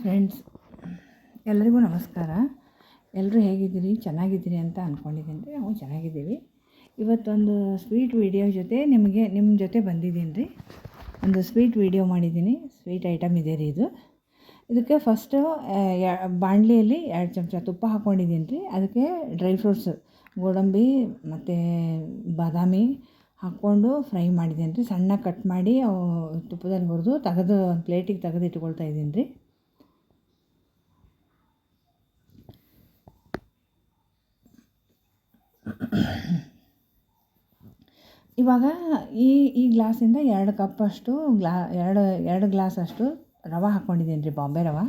Friends ಎಲ್ಲರಿಗೂ ನಮಸ್ಕಾರ. ಎಲ್ಲರೂ ಹೇಗಿದ್ದೀರಿ? ಚೆನ್ನಾಗಿದ್ದೀರಿ ಅಂತ ಅಂದ್ಕೊಂಡಿದ್ದೀನಿ ರೀ ನಾವು ಚೆನ್ನಾಗಿದ್ದೀವಿ. ಇವತ್ತೊಂದು ಸ್ವೀಟ್ ವಿಡಿಯೋ ಜೊತೆ ನಿಮಗೆ ನಿಮ್ಮ ಜೊತೆ ಬಂದಿದ್ದೀನಿ ರೀ ಒಂದು ಸ್ವೀಟ್ ವಿಡಿಯೋ ಮಾಡಿದ್ದೀನಿ. ಸ್ವೀಟ್ ಐಟಮ್ ಇದೆ ರೀ ಇದು. ಇದಕ್ಕೆ ಫಸ್ಟು ಬಾಣಲಿಯಲ್ಲಿ ಎರಡು ಚಮಚ ತುಪ್ಪ ಹಾಕ್ಕೊಂಡಿದ್ದೀನಿ ರೀ ಅದಕ್ಕೆ ಡ್ರೈ ಫ್ರೂಟ್ಸ್ ಗೋಡಂಬಿ ಮತ್ತು ಬಾದಾಮಿ ಹಾಕ್ಕೊಂಡು ಫ್ರೈ ಮಾಡಿದ್ದೀನಿ ರೀ ಸಣ್ಣ ಕಟ್ ಮಾಡಿ ಅವು ತುಪ್ಪದಲ್ಲಿ ಹುರಿದು ತೆಗೆದು ಒಂದು ಪ್ಲೇಟಿಗೆ ತೆಗೆದು ಇಟ್ಕೊಳ್ತಾ ಇದ್ದೀನಿ ರೀ ಇವಾಗ ಈ ಈ ಗ್ಲಾಸಿಂದ ಎರಡು ಕಪ್ಪಷ್ಟು ಗ್ಲಾ, ಎರಡು ಎರಡು ಗ್ಲಾಸಷ್ಟು ರವೆ ಹಾಕ್ಕೊಂಡಿದ್ದೀನಿ ರೀ ಬಾಂಬೆ ರವೆ.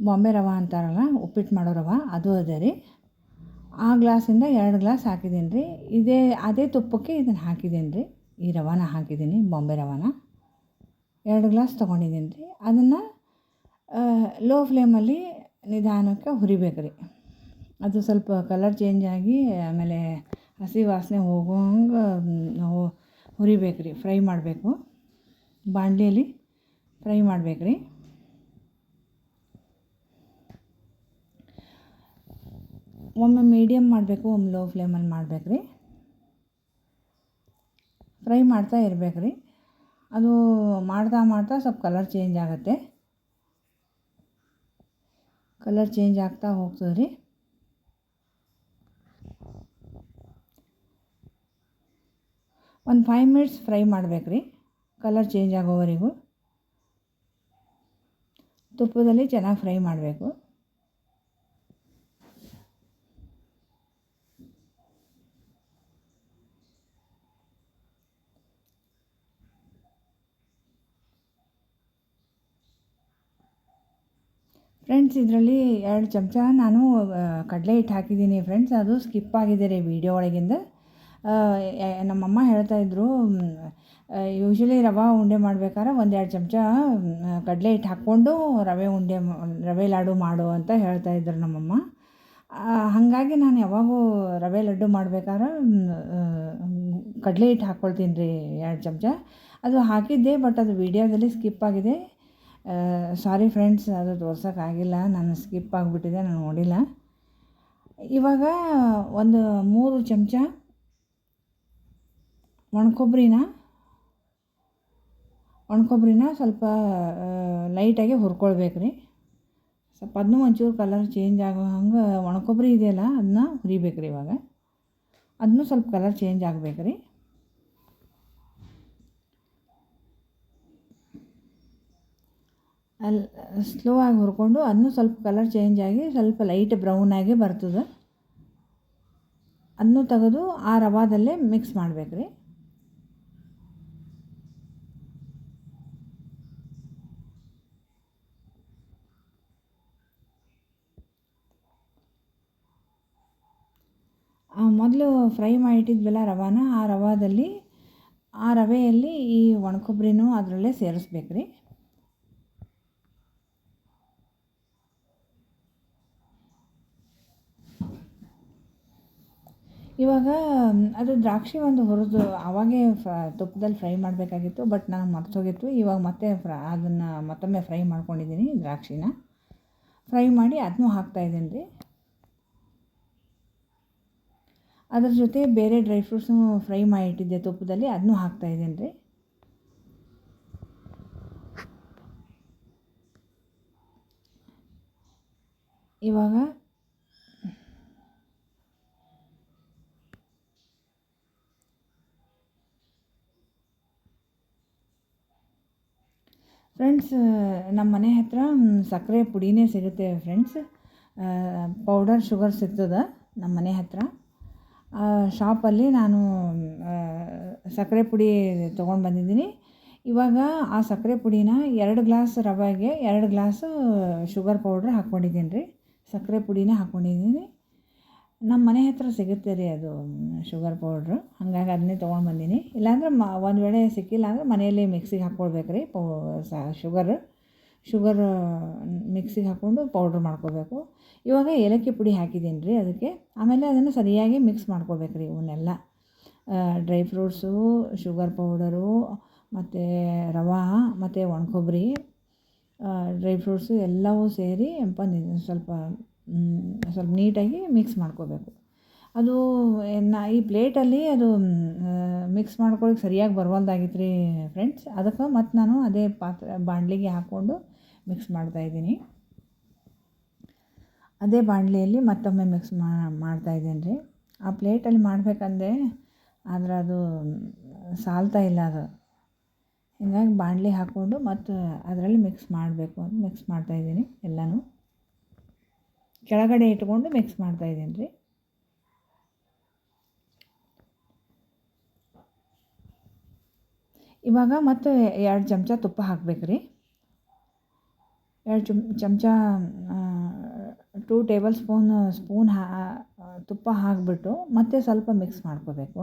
ಬಾಂಬೆ ರವೆ ಅಂತಾರಲ್ಲ, ಉಪ್ಪಿಟ್ಟು ಮಾಡೋ ರವೆ, ಅದು ಅದೇ ರೀ. ಆ ಗ್ಲಾಸಿಂದ ಎರಡು ಗ್ಲಾಸ್ ಹಾಕಿದ್ದೀನಿ ರೀ. ಇದೇ, ಅದೇ ತುಪ್ಪಕ್ಕೆ ಇದನ್ನು ಹಾಕಿದ್ದೀನಿ ರೀ. ಈ ರವಾನ ಹಾಕಿದ್ದೀನಿ, ಬಾಂಬೆ ರವಾನ. ಎರಡು ಗ್ಲಾಸ್ ತೊಗೊಂಡಿದ್ದೀನಿ ರೀ. ಅದನ್ನು ಲೋ ಫ್ಲೇಮಲ್ಲಿ ನಿಧಾನಕ್ಕೆ ಹುರಿಬೇಕು ರೀ. ಅದು ಸ್ವಲ್ಪ ಕಲರ್ ಚೇಂಜ್ ಆಗಿ ಆಮೇಲೆ ಹಸಿ ವಾಸನೆ ಹೋಗೋಂಗೆ ನಾವು ಹುರಿಬೇಕು ರೀ ಫ್ರೈ ಮಾಡಬೇಕು. ಬಾಂಡ್ಲಿಯಲ್ಲಿ ಫ್ರೈ ಮಾಡ್ಬೇಕು ರೀ ಒಮ್ಮೆ ಮೀಡಿಯಮ್ ಮಾಡಬೇಕು, ಒಮ್ಮೆ ಲೋ ಫ್ಲೇಮಲ್ಲಿ ಮಾಡ್ಬೇಕು ರೀ ಫ್ರೈ ಮಾಡ್ತಾ ಇರಬೇಕು ರೀ ಅದು ಮಾಡ್ತಾ ಮಾಡ್ತಾ ಸ್ವಲ್ಪ ಕಲರ್ ಚೇಂಜ್ ಆಗುತ್ತೆ. ಕಲರ್ ಚೇಂಜ್ ಆಗ್ತಾ ಹೋಗ್ತದೆ ರೀ ಒಂದು ಫೈವ್ ಮಿನಿಟ್ಸ್ ಫ್ರೈ ಮಾಡ್ಬೇಕು ಕಲರ್ ಚೇಂಜ್ ಆಗೋವರೆಗೂ. ತುಪ್ಪದಲ್ಲಿ ಚೆನ್ನಾಗಿ ಫ್ರೈ ಮಾಡಬೇಕು. ಫ್ರೆಂಡ್ಸ್ ಇದರಲ್ಲಿ ಎರಡು ಚಮಚ ನಾನು ಕಡಲೆ ಹಿಟ್ಟು ಹಾಕಿದ್ದೀನಿ ಫ್ರೆಂಡ್ಸ್ ಅದು ಸ್ಕಿಪ್ ಆಗಿದೆ ರೀ ವೀಡಿಯೋ ಒಳಗಿಂದ. ನಮ್ಮಮ್ಮ ಹೇಳ್ತಾಯಿದ್ರು ಯೂಶ್ವಲಿ ರವೆ ಉಂಡೆ ಮಾಡ್ಬೇಕಾದ್ರೆ ಒಂದೆರಡು ಚಮಚ ಕಡಲೆ ಹಿಟ್ಟು ಹಾಕ್ಕೊಂಡು ರವೆ ಉಂಡೆ ರವೆ ಲಾಡು ಮಾಡು ಅಂತ ಹೇಳ್ತಾಯಿದ್ರು ನಮ್ಮಮ್ಮ. ಹಾಗಾಗಿ ನಾನು ಯಾವಾಗೂ ರವೆ ಲಡ್ಡು ಮಾಡ್ಬೇಕಾದ್ರೆ ಕಡಲೆ ಹಿಟ್ಟು ಹಾಕ್ಕೊಳ್ತೀನಿ ರೀ, ಎರಡು ಚಮಚ. ಅದು ಹಾಕಿದ್ದೆ, ಬಟ್ ಅದು ವೀಡಿಯೋದಲ್ಲಿ ಸ್ಕಿಪ್ ಆಗಿದೆ. ಸಾರಿ ಫ್ರೆಂಡ್ಸ್, ಅದು ತೋರ್ಸೋಕ್ಕಾಗಿಲ್ಲ ನಾನು ಸ್ಕಿಪ್ ಆಗಿಬಿಟ್ಟಿದೆ, ನಾನು ನೋಡಿಲ್ಲ. ಇವಾಗ ಒಂದು ಮೂರು ಚಮಚ ಒಣಕೊಬ್ಬರಿನ? ಒಣಕೊಬ್ಬರಿನ ಸ್ವಲ್ಪ ಲೈಟಾಗಿ ಹುರ್ಕೊಳ್ಬೇಕು ರೀ ಸ್ವಲ್ಪ ಅದನ್ನೂ ಒಂಚೂರು ಕಲರ್ ಚೇಂಜ್ ಆಗೋ ಹಂಗೆ ಒಣಕೊಬ್ಬರಿ ಇದೆಯಲ್ಲ, ಅದನ್ನ ಹುರಿಬೇಕು ರೀ ಇವಾಗ. ಅದನ್ನೂ ಸ್ವಲ್ಪ ಕಲರ್ ಚೇಂಜ್ ಆಗಬೇಕು ರೀ ಅಲ್ಲಿ ಸ್ಲೋ ಆಗಿ ಹುರ್ಕೊಂಡು ಅದನ್ನೂ ಸ್ವಲ್ಪ ಕಲರ್ ಚೇಂಜ್ ಆಗಿ ಸ್ವಲ್ಪ ಲೈಟ್ ಬ್ರೌನ್ ಆಗಿ ಬರ್ತದೆ. ಅದನ್ನೂ ತೆಗೆದು ಆ ರವಾದಲ್ಲೇ ಮಿಕ್ಸ್ ಮಾಡಬೇಕು ರೀ ಮೊದಲು ಫ್ರೈ ಮಾಡಿಟ್ಟಿದ್ವಲ್ಲ ರವಾನ, ಆ ರವಾದಲ್ಲಿ, ಆ ರವೆಯಲ್ಲಿ ಈ ಒಣಕೊಬ್ಬರಿನೂ ಅದರಲ್ಲೇ ಸೇರಿಸ್ಬೇಕು ರೀ ಇವಾಗ, ಅದು ದ್ರಾಕ್ಷಿ ಒಂದು ಹುರಿದು ಆವಾಗೇ ಫ, ತುಪ್ಪದಲ್ಲಿ ಫ್ರೈ ಮಾಡಬೇಕಾಗಿತ್ತು, ಬಟ್ ನಾನು ಮರ್ತೋಗಿತ್ತು. ಇವಾಗ ಮತ್ತೆ ಫ್ರ, ಅದನ್ನು ಮತ್ತೊಮ್ಮೆ ಫ್ರೈ ಮಾಡ್ಕೊಂಡಿದ್ದೀನಿ ದ್ರಾಕ್ಷಿನ. ಫ್ರೈ ಮಾಡಿ ಅದನ್ನೂ ಹಾಕ್ತಾಯಿದ್ದೀನಿ ರೀ. ಅದ್ರ ಜೊತೆ ಬೇರೆ ಡ್ರೈ ಫ್ರೂಟ್ಸ್ನು ಫ್ರೈ ಮಾಡಿ ಇಟ್ಟಿದ್ದೆ ತುಪ್ಪದಲ್ಲಿ, ಅದನ್ನೂ ಇದ್ದೇನೆ ರೀ. ಇವಾಗ ಫ್ರೆಂಡ್ಸ್, ನಮ್ಮ ಮನೆ ಹತ್ರ ಸಕ್ಕರೆ ಪುಡಿನೇ ಸಿಗುತ್ತೆ ಫ್ರೆಂಡ್ಸ್. ಪೌಡರ್ ಶುಗರ್ ಸಿಗ್ತದೆ ನಮ್ಮ ಮನೆ ಹತ್ರ. ಶಾಪಲ್ಲಿ ನಾನು ಸಕ್ಕರೆ ಪುಡಿ ತೊಗೊಂಡು ಬಂದಿದ್ದೀನಿ. ಇವಾಗ ಆ ಸಕ್ಕರೆ ಪುಡಿನ ಎರಡು ಗ್ಲಾಸ್ ರವೆಗೆ ಎರಡು ಗ್ಲಾಸು ಶುಗರ್ ಪೌಡ್ರ್ ಹಾಕ್ಕೊಂಡಿದ್ದೀನಿ ರೀ. ಸಕ್ಕರೆ ಪುಡಿನ ಹಾಕ್ಕೊಂಡಿದ್ದೀನಿ. ನಮ್ಮ ಮನೆ ಹತ್ರ ಸಿಗುತ್ತೆ ರೀ ಅದು, ಶುಗರ್ ಪೌಡ್ರು. ಹಾಗಾಗಿ ಅದನ್ನೇ ತೊಗೊಂಡು ಬಂದೀನಿ. ಇಲ್ಲಾಂದ್ರೆ ಮ, ಒಂದು ವೇಳೆ ಸಿಕ್ಕಿಲ್ಲ ಅಂದರೆ ಮನೆಯಲ್ಲಿ ಮಿಕ್ಸಿಗೆ ಹಾಕ್ಕೊಳ್ಬೇಕು ರೀ, ಪೌ ಶುಗರ್. ಶುಗರ್ ಮಿಕ್ಸಿಗೆ ಹಾಕ್ಕೊಂಡು ಪೌಡ್ರ್ ಮಾಡ್ಕೋಬೇಕು. ಇವಾಗ ಏಲಕ್ಕಿ ಪುಡಿ ಹಾಕಿದ್ದೀನಿ ರೀ ಅದಕ್ಕೆ. ಆಮೇಲೆ ಅದನ್ನು ಸರಿಯಾಗಿ ಮಿಕ್ಸ್ ಮಾಡ್ಕೋಬೇಕು ರೀ ಇವನ್ನೆಲ್ಲ. ಡ್ರೈ ಫ್ರೂಟ್ಸು ಶುಗರ್ ಪೌಡರು ಮತ್ತು ರವೆ, ಮತ್ತು ಒಣಕೊಬ್ಬರಿ ಡ್ರೈ ಫ್ರೂಟ್ಸು ಎಲ್ಲವೂ ಸೇರಿ ಸ್ವಲ್ಪ ಸ್ವಲ್ಪ ನೀಟಾಗಿ ಮಿಕ್ಸ್ ಮಾಡ್ಕೋಬೇಕು. ಅದು ನಾ ಈ ಪ್ಲೇಟಲ್ಲಿ ಅದು ಮಿಕ್ಸ್ ಮಾಡ್ಕೊಳಕ್ಕೆ ಸರಿಯಾಗಿ ಬರವಲ್ದಾಗಿತ್ತು ರೀ ಫ್ರೆಂಡ್ಸ್ ಅದಕ್ಕೆ ಮತ್ತು ನಾನು ಅದೇ ಪಾತ್ರೆ, ಬಾಣಲಿಗೆ ಹಾಕ್ಕೊಂಡು ಮಿಕ್ಸ್ ಮಾಡ್ತಾಯಿದ್ದೀನಿ ಅದೇ ಬಾಣಲಿಯಲ್ಲಿ ಮತ್ತೊಮ್ಮೆ ಮಿಕ್ಸ್ ಮಾಡ್ತಾಯಿದ್ದೀನಿ ರೀ. ಆ ಪ್ಲೇಟಲ್ಲಿ ಮಾಡಬೇಕಂದ್ರೆ ಆದರೆ ಅದು ಸಾಲ್ತಾ ಇಲ್ಲ ಅದು. ಹಿಂಗಾಗಿ ಬಾಣಲಿ ಹಾಕ್ಕೊಂಡು ಮತ್ತು ಅದರಲ್ಲಿ ಮಿಕ್ಸ್ ಮಾಡಬೇಕು ಅಂತ ಮಿಕ್ಸ್ ಮಾಡ್ತಾಯಿದ್ದೀನಿ ಎಲ್ಲನೂ. ಕೆಳಗಡೆ ಇಟ್ಕೊಂಡು ಮಿಕ್ಸ್ ಮಾಡ್ತಾಯಿದ್ದೀನಿ ರೀ. ಇವಾಗ ಮತ್ತೆ ಎರಡು ಚಮಚ ತುಪ್ಪ ಹಾಕ್ಬೇಕು ರೀ. ಎರಡು ಚಮ್, ಚಮಚ ಟೂ ಟೇಬಲ್ ಸ್ಪೂನ್ ಸ್ಪೂನ್ ಹಾ, ತುಪ್ಪ ಹಾಕಿಬಿಟ್ಟು ಮತ್ತೆ ಸ್ವಲ್ಪ ಮಿಕ್ಸ್ ಮಾಡ್ಕೋಬೇಕು.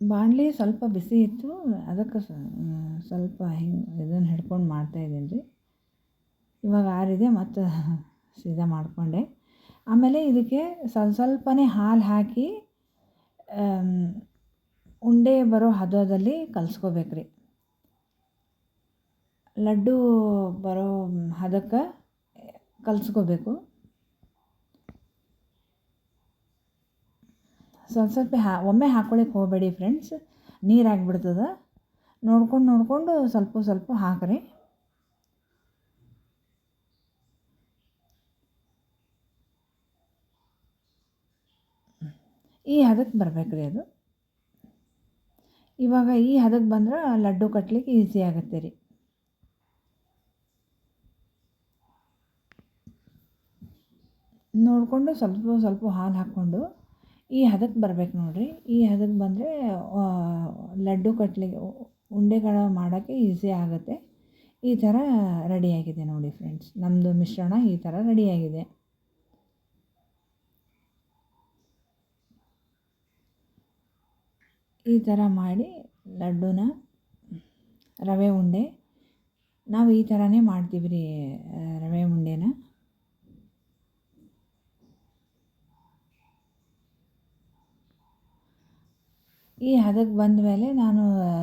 ಬಾಣಲಿ ಸ್ವಲ್ಪ ಬಿಸಿ ಇತ್ತು, ಅದಕ್ಕೆ ಸ್ವಲ್ಪ ಹಿಂಗೆ ಇದನ್ನು ಹಿಡ್ಕೊಂಡು ಮಾಡ್ತಾಯಿದ್ದೀನಿ ರೀ. ಇವಾಗ ಆರಿದೆ ಮತ್ತು ಸೀದಾ ಮಾಡಿಕೊಂಡೆ. ಆಮೇಲೆ ಇದಕ್ಕೆ ಸ್ವಲ್ಪ ಸ್ವಲ್ಪನೇ ಹಾಲು ಹಾಕಿ ಉಂಡೆ ಬರೋ ಹದದಲ್ಲಿ ಕಲಿಸ್ಕೋಬೇಕು ರೀ ಲಡ್ಡು ಬರೋ ಹದಕ್ಕೆ ಕಲಿಸ್ಕೋಬೇಕು. ಸ್ವಲ್ಪ ಸ್ವಲ್ಪ ಹಾ, ಒಮ್ಮೆ ಹಾಕ್ಕೊಳಿಕ್ಕೆ ಹೋಗಬೇಡಿ ಫ್ರೆಂಡ್ಸ್. ನೀರು ಆಗಿಬಿಡ್ತದೆ. ನೋಡ್ಕೊಂಡು ನೋಡಿಕೊಂಡು ಸ್ವಲ್ಪ ಸ್ವಲ್ಪ ಹಾಕಿರಿ. ಈ ಹದಕ್ಕೆ ಬರ್ಬೇಕು ರೀ ಅದು. ಇವಾಗ ಈ ಹದಕ್ಕೆ ಬಂದ್ರೆ ಲಡ್ಡು ಕಟ್ಲಿಕ್ಕೆ ಈಸಿ ಆಗುತ್ತೆ ರೀ. ನೋಡಿಕೊಂಡು ಸ್ವಲ್ಪ ಸ್ವಲ್ಪ ಹಾಲು ಹಾಕ್ಕೊಂಡು ಈ ಹದಕ್ಕೆ ಬರ್ಬೇಕು ನೋಡಿರಿ. ಈ ಹದಕ್ಕೆ ಬಂದರೆ ಲಡ್ಡು ಕಟ್ಲಿಕ್ಕೆ, ಉಂಡೆಗಳ ಮಾಡೋಕ್ಕೆ ಈಸಿ ಆಗುತ್ತೆ. ಈ ಥರ ರೆಡಿಯಾಗಿದೆ ನೋಡಿ ಫ್ರೆಂಡ್ಸ್ ನಮ್ಮದು ಮಿಶ್ರಣ ಈ ಥರ ರೆಡಿಯಾಗಿದೆ ಈ ಥರ ಮಾಡಿ ಲಡ್ಡುನ ರವೆ ಉಂಡೆ, ನಾವು ಈ ಥರನೇ ಮಾಡ್ತೀವಿ ರೀ ರವೆ ಉಂಡೆನ. ಈ ಹದಕ್ಕೆ ಬಂದ ಮೇಲೆ ನಾನು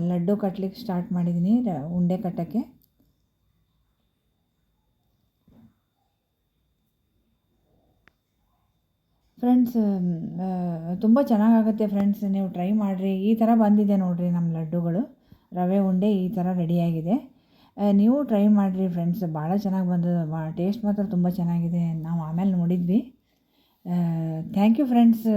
ಲಡ್ಡು ಕಟ್ಲಿಕ್ಕೆ ಸ್ಟಾರ್ಟ್ ಮಾಡಿದ್ದೀನಿ ರ, ಉಂಡೆ ಕಟ್ಟೋಕ್ಕೆ. ಫ್ರೆಂಡ್ಸ್ ತುಂಬ ಚೆನ್ನಾಗಾಗುತ್ತೆ ಫ್ರೆಂಡ್ಸ್ ನೀವು ಟ್ರೈ ಮಾಡಿರಿ. ಈ ಥರ ಬಂದಿದೆ ನೋಡಿರಿ ನಮ್ಮ ಲಡ್ಡುಗಳು. ರವೆ, ಉಂಡೆ ಈ ಥರ ರೆಡಿಯಾಗಿದೆ ನೀವು ಟ್ರೈ ಮಾಡಿರಿ ಫ್ರೆಂಡ್ಸ್ ಭಾಳ ಚೆನ್ನಾಗಿ ಬಂದದ. ಟೇಸ್ಟ್ ಮಾತ್ರ ತುಂಬ ಚೆನ್ನಾಗಿದೆ. ನಾವು ಆಮೇಲೆ ನೋಡಿದ್ವಿ. Thank you friends